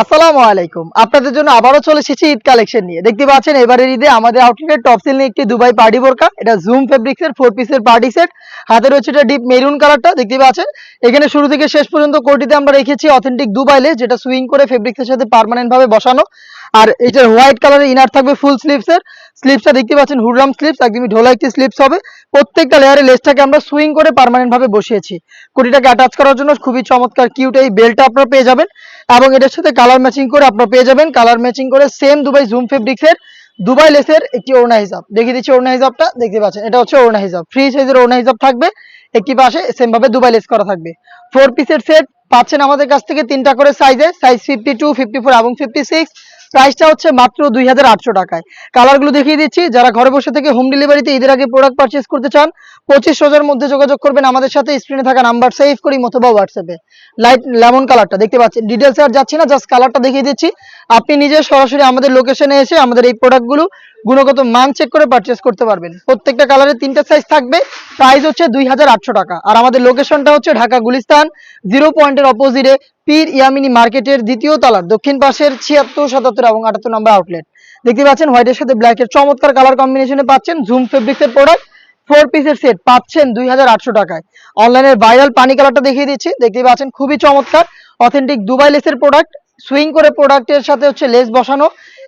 আসসালামু আলাইকুম। আপনাদের জন্য আবারও চলে এসেছি ঈদ কালেকশন নিয়ে। দেখতে পাচ্ছেন, এবারের ঈদে আমাদের আউটলেটের টপ সেল নিয়ে একটি দুবাই পার্টি বোরকা। এটা জুম ফেব্রিক্স এর ফোর পিসের পার্টি সেট হাতে রয়েছে এটা ডিপ মেরুন কালারটা দেখতে পাচ্ছেন? এখানে শুরু থেকে শেষ পর্যন্ত কোটিতে আমরা রেখেছি অথেন্টিক দুবাইলে, যেটা সুইং করে ফেব্রিক্সের সাথে পারমানেন্ট ভাবে বসানো। আর এটার হোয়াইট কালারের ইনার থাকবে ফুল স্লিভস এর। স্লিভসটা দেখতে পাচ্ছেন হুডরাম স্লিভস একদমই ঢোলা একটি স্লিভস হবে। প্রত্যেকটা লেয়ারে লেসটাকে আমরা সুইং করে পার্মানেন্ট ভাবে বসিয়েছি। কোটিটাকে অ্যাটাচ করার জন্য খুবই চমৎকার কিউট এই বেলটা আপনারা পেয়ে যাবেন। এবং এটার সাথে কালার ম্যাচিং করে আপনারা পেয়ে যাবেন। কালার ম্যাচিং করে সেম দুবাই জুম ফেব্রিক্স এর দুবাই লেসের একটি ওড়না হিসাব দেখিয়ে দিচ্ছি ওড়না হিসাবটা দেখতে পাচ্ছেন, এটা হচ্ছে ওড়না হিসাব ফ্রি সাইজের ওড়না হিসাব থাকবে, একটি পাশে সেম ভাবে দুবাই লেস করা থাকবে। ফোর পিসের সেট পাচ্ছেন আমাদের কাছ থেকে তিনটা করে সাইজে size fifty two fifty four এবং ফিফটি সিক্স প্রাইসটা হচ্ছে মাত্র দুই হাজার আটশো টাকায়। কালারগুলো দেখিয়ে দিচ্ছি। যারা ঘরে বসে থেকে হোম ডেলিভারিতে ঈদের আগে প্রোডাক্ট পারচেস করতে চান, পঁচিশ হাজার মধ্যে যোগাযোগ করবেন আমাদের সাথে। স্ক্রিনে থাকা নাম্বার সেভ করি অথবা হোয়াটসঅ্যাপে লাইট লেমন কালারটা দেখতে পাচ্ছেন। ডিটেলসে আর যাচ্ছি না জাস্ট কালারটা দেখিয়ে দিচ্ছি। আপনি নিজে সরাসরি আমাদের লোকেশনে এসে আমাদের এই প্রোডাক্টগুলো গুণগত মান চেক করে পারচেস করতে পারবেন। প্রত্যেকটা কালারের তিনটা সাইজ থাকবে। প্রাইস হচ্ছে দুই হাজার আটশো টাকা। আর আমাদের লোকেশনটা হচ্ছে ঢাকা গুলিস্তান জিরো পয়েন্টের অপোজিটে পীর ইয়ামিনী মার্কেটের দ্বিতীয় তলার দক্ষিণ পাশের ছিয়াত্তর, সাতাত্তর এবং আটাত্তর নম্বর আউটলেট দেখতে পাচ্ছেন হোয়াইটের সাথে ব্ল্যাকের চমৎকার কালার কম্বিনেশনে পাচ্ছেন জুম ফেব্রিক্সের প্রোডাক্ট ফোর পিসের সেট পাচ্ছেন দুই হাজার আটশো টাকায়। অনলাইনের ভাইরাল পানি কালারটা দেখিয়ে দিচ্ছি, দেখতে পাচ্ছেন খুবই চমৎকার অথেন্টিক দুবাই লেসের প্রোডাক্ট সুইং করে প্রোডাক্টের সাথে হচ্ছে লেস বসানো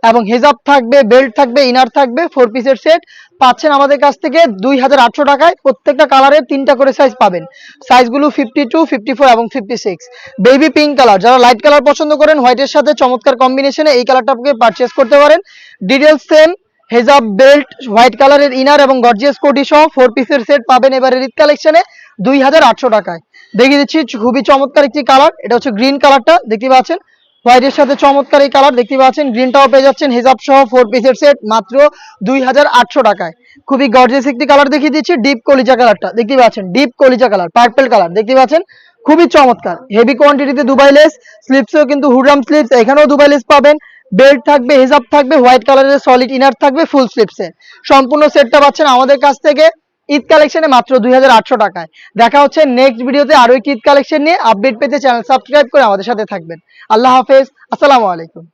এবং হেজাব থাকবে, বেল্ট থাকবে, ইনার থাকবে ফোর পিসের সেট পাচ্ছেন আমাদের কাছ থেকে দুই হাজার আটশো টাকায় প্রত্যেকটা কালারের তিনটা করে সাইজ পাবেন। সাইজগুলো ফিফটি টু ফিফটি ফোর এবং fifty six baby pink colour যারা লাইট কালার পছন্দ করেন হোয়াইটের সাথে চমৎকার কম্বিনেশনে এই কালারটা আপনি পারচেস করতে পারেন। ডিটেলস সেম হেজাব, বেল্ট হোয়াইট কালারের ইনার এবং গর্জিয়াস কোটি সহ ফোর পিসের সেট পাবেন এবারে ঈদ কালেকশনে দুই হাজার আটশো টাকায়। দেখিয়ে দিচ্ছি, খুবই চমৎকার একটি কালার এটা হচ্ছে গ্রিন কালারটা দেখতে পাচ্ছেন? হোয়াইটের সাথে চমৎকার এই কালার দেখতে পাচ্ছেন। গ্রিনটাও পেয়ে যাচ্ছেন। হেজাব সহ ফোর পিসের সেট মাত্র দুই হাজার আটশো টাকায়। খুবই গর্জিয়াস একটি কালার দেখিয়ে দিচ্ছি। ডিপ কলিজা কালারটা। দেখতে পাচ্ছেন? ডিপ কলিজা কালার পার্পেল কালার। দেখতে পাচ্ছেন? খুবই চমৎকার। হেভি কোয়ান্টিটিতে দুবাই লেস স্লিপসেও কিন্তু হুডরাম স্লিপস এখানেও দুবাই লেস পাবেন। বেল্ট থাকবে, হেজাব থাকবে হোয়াইট কালারের সলিড ইনার থাকবে ফুল স্লিপসে সম্পূর্ণ সেটটা পাচ্ছেন আমাদের কাছ থেকে। ঈদ কালেকশনে মাত্র দুই হাজার আটশো টাকায়। দেখা হচ্ছে নেক্সট ভিডিওতে আরও একটি ঈদ কালেকশন নিয়ে। আপডেট পেতে চ্যানেল সাবস্ক্রাইব করে আমাদের সাথে থাকবেন। আল্লাহ হাফেজ। আসসালামু আলাইকুম।